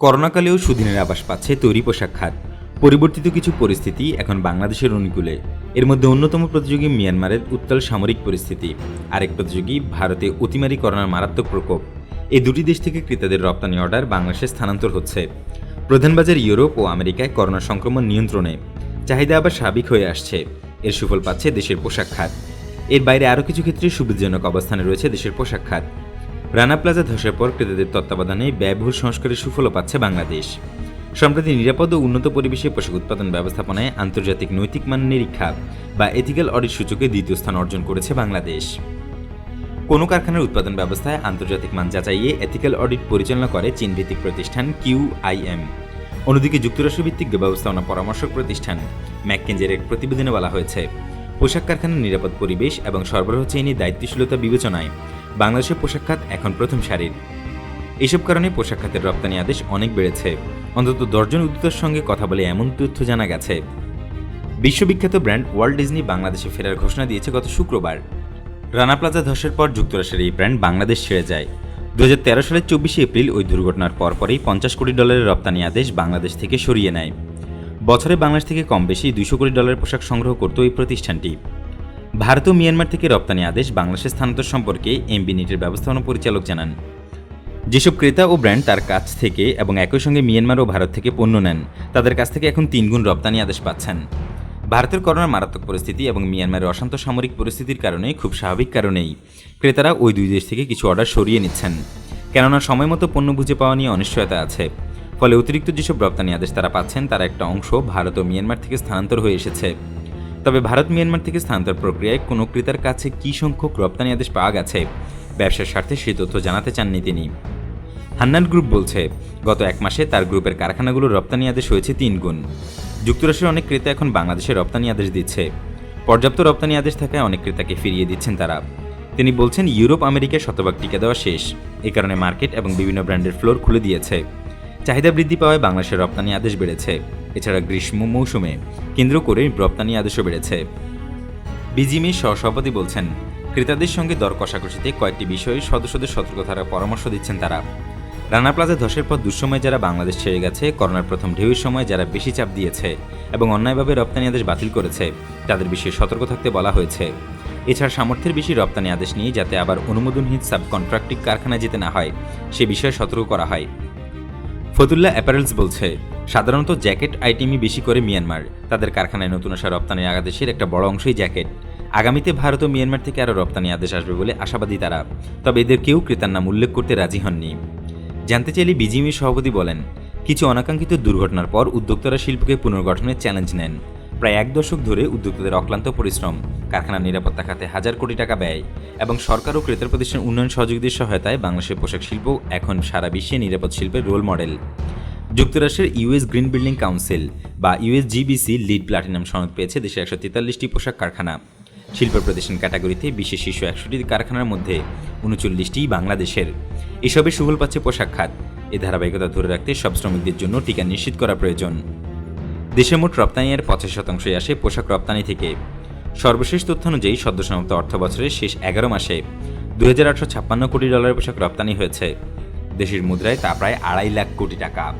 করোনাকালেও সুদিনের আবাস পাচ্ছে তৈরি পোশাক খাত। পরিবর্তিত কিছু পরিস্থিতি এখন বাংলাদেশের অনুকূলে। এর মধ্যে অন্যতম প্রতিযোগী মিয়ানমারের উত্তাল সামরিক পরিস্থিতি। আরেক প্রতিযোগী ভারতে অতিমারি করোনার মারাত্মক প্রকোপ। এই দুটি দেশ থেকে ক্রেতাদের রপ্তানি অর্ডার বাংলাদেশে স্থানান্তর হচ্ছে। প্রধান বাজার ইউরোপ ও আমেরিকায় করোনা সংক্রমণ নিয়ন্ত্রণে চাহিদা আবার স্বাভাবিক হয়ে আসছে। এর সুফল পাচ্ছে দেশের পোশাক খাত। এর বাইরে আরও কিছু ক্ষেত্রে সুবিধাজনক অবস্থানে রয়েছে দেশের পোশাক খাত। রানা প্লাজা ধসের পর ক্রেতাদের তত্ত্বাবধানে ব্যয়বহুল সংস্কারের সুফলও পাচ্ছে বাংলাদেশ। সম্প্রতি নিরাপদ ও উন্নত পরিবেশে পোশাক উৎপাদন ব্যবস্থাপনায় আন্তর্জাতিক নৈতিক মান নিরীক্ষা বা এথিক্যাল অডিট সূচকে দ্বিতীয় স্থান অর্জন করেছে বাংলাদেশ। কোনো কারখানার উৎপাদন ব্যবস্থায় আন্তর্জাতিক মান যাচাইয়ে এথিক্যাল অডিট পরিচালনা করে চীনভিত্তিক প্রতিষ্ঠান কিউআইএম অন্যদিকে যুক্তরাষ্ট্রভিত্তিক ব্যবস্থাপনা পরামর্শক প্রতিষ্ঠান ম্যাককেঞ্জের এক প্রতিবেদনে বলা হয়েছে, পোশাক কারখানার নিরাপদ পরিবেশ এবং সরবরাহ চেইনে দায়িত্বশীলতা বিবেচনায় বাংলাদেশের পোশাক খাত এখন প্রথম সারির। এসব কারণে পোশাক খাতের রপ্তানি আদেশ অনেক বেড়েছে। অন্তত দশজন উদ্যোক্তার সঙ্গে কথা বলে এমন তথ্য জানা গেছে। বিশ্ববিখ্যাত ব্র্যান্ড ওয়ার্ল্ড ডিজনি বাংলাদেশে ফেরার ঘোষণা দিয়েছে গত শুক্রবার। রানা প্লাজা ধসের পর যুক্তরাষ্ট্রের এই ব্র্যান্ড বাংলাদেশ ছেড়ে যায়। দু হাজার তেরো সালের চব্বিশে এপ্রিল ওই দুর্ঘটনার পরপরই পঞ্চাশ কোটি ডলারের রপ্তানি আদেশ বাংলাদেশ থেকে সরিয়ে নেয়। বছরে বাংলাদেশ থেকে কম বেশি দুশো কোটি ডলারের পোশাক সংগ্রহ করত এই প্রতিষ্ঠানটি। ভারত ও মিয়ানমার থেকে রপ্তানি আদেশ বাংলাদেশের স্থানান্তর সম্পর্কে এমবি নিটের ব্যবস্থাপনা পরিচালক জানান। যেসব ক্রেতা ও ব্র্যান্ড তার কাছ থেকে এবং একই সঙ্গে মিয়ানমার ও ভারত থেকে পণ্য নেন, তাদের কাছ থেকে এখন তিনগুণ রপ্তানি আদেশ পাচ্ছেন। ভারতের করোনার মারাত্মক পরিস্থিতি এবং মিয়ানমারের অশান্ত সামরিক পরিস্থিতির কারণে খুব স্বাভাবিক কারণেই ক্রেতারা ওই দুই দেশ থেকে কিছু অর্ডার সরিয়ে নিচ্ছেন। কেননা সময় মতো পণ্য বুঝে পাওয়া নিয়ে অনিশ্চয়তা আছে। ফলে অতিরিক্ত যেসব রপ্তানি আদেশ তারা পাচ্ছেন, তার একটা অংশ ভারত ও মিয়ানমার থেকে স্থানান্তর হয়ে এসেছে। তবে ভারত মিয়ানমার থেকে স্থানান্তর প্রক্রিয়ায় কোনো ক্রেতার কাছে কী সংখ্যক রপ্তানি আদেশ পাওয়া গেছে, ব্যবসার স্বার্থে সেই তথ্য জানাতে চাননি তিনি। হান্নান গ্রুপ বলছে, গত এক মাসে তার গ্রুপের কারখানাগুলোর রপ্তানি আদেশ হয়েছে তিন গুণ। যুক্তরাষ্ট্রের অনেক ক্রেতা এখন বাংলাদেশে রপ্তানি আদেশ দিচ্ছে। পর্যাপ্ত রপ্তানি আদেশ থাকায় অনেক ক্রেতাকে ফিরিয়ে দিচ্ছেন তারা। তিনি বলছেন, ইউরোপ, আমেরিকায় শতভাগ টিকা দেওয়া শেষ। এ কারণে মার্কেট এবং বিভিন্ন ব্র্যান্ডের ফ্লোর খুলে দিয়েছে। চাহিদা বৃদ্ধি পাওয়ায় বাংলাদেশের রপ্তানি আদেশ বেড়েছে। এছাড়া গ্রীষ্ম মৌসুমে কেন্দ্র করে রপ্তানি আদেশও বেড়েছে। বিজিএমের সহসভাপতি বলছেন, ক্রেতাদের সঙ্গে দর কষাকষিতে কয়েকটি বিষয়ে সদস্যদের সতর্ক থাকার পরামর্শ দিচ্ছেন তারা। রানা প্লাজা ধসের পর দুঃসময়ে যারা বাংলাদেশ ছেড়ে গেছে, করোনার প্রথম ঢেউয়ের সময় যারা বেশি চাপ দিয়েছে এবং অন্যায়ভাবে রপ্তানি আদেশ বাতিল করেছে, তাদের বিষয়ে সতর্ক থাকতে বলা হয়েছে। এছাড়া সামর্থ্যের বেশি রপ্তানি আদেশ নিয়ে যাতে আবার অনুমোদনহীন সাব কন্ট্রাক্টিং কারখানায় যেতে না হয়, সে বিষয়ে সতর্ক করা হয়। ফতুল্লা অ্যাপারেলস বলছে সাধারণত জ্যাকেট আইটেমই বেশি করে মিয়ানমার। তাদের কারখানায় নতুন আসা রপ্তানি আদেশের একটা বড় অংশই জ্যাকেট। আগামীতে ভারত ও মিয়ানমার থেকে আরও রপ্তানি আদেশ আসবে বলে আশাবাদী তারা। তবে এদের কেউ ক্রেতার নাম উল্লেখ করতে রাজি হননি। জানতে চাইলে বিজিএমের সভাপতি বলেন, কিছু অনাকাঙ্ক্ষিত দুর্ঘটনার পর উদ্যোক্তারা শিল্পকে পুনর্গঠনের চ্যালেঞ্জ নেন। প্রায় এক দশক ধরে উদ্যোক্তাদের অক্লান্ত পরিশ্রম, কারখানার নিরাপত্তা খাতে হাজার কোটি টাকা ব্যয় এবং সরকার ও ক্রেতার প্রতিষ্ঠান উন্নয়ন সহযোগীদের সহায়তায় বাংলাদেশের পোশাক শিল্প এখন সারা বিশ্বে নিরাপদ শিল্পের রোল মডেল যুক্তরাষ্ট্রের ইউএস গ্রিন বিল্ডিং কাউন্সিল বা ইউএসজিবিসি লিড প্লাটিনাম সনদ পেয়েছে দেশের একশো তেতাল্লিশটি পোশাক কারখানা। শিল্প প্রতিষ্ঠান ক্যাটাগরিতে বিশ্বের শীর্ষ একশোটি কারখানার মধ্যে উনচল্লিশটি বাংলাদেশের। এসবের সুফল পাচ্ছে পোশাক খাত। এ ধারাবাহিকতা ধরে রাখতে সব শ্রমিকদের জন্য টিকা নিশ্চিত করা প্রয়োজন। দেশের মোট রপ্তানি রপ্তানির পঁচাশি শতাংশই আসে পোশাক রপ্তানি থেকে। সর্বশেষ তথ্য অনুযায়ী সদ্য সমাপ্ত অর্থ বছরের শেষ এগারো মাসে দুই হাজার আটশো ছাপ্পান্ন কোটি ডলারের পোশাক রপ্তানি হয়েছে। দেশের মুদ্রায় তা প্রায় আড়াই লাখ কোটি টাকা।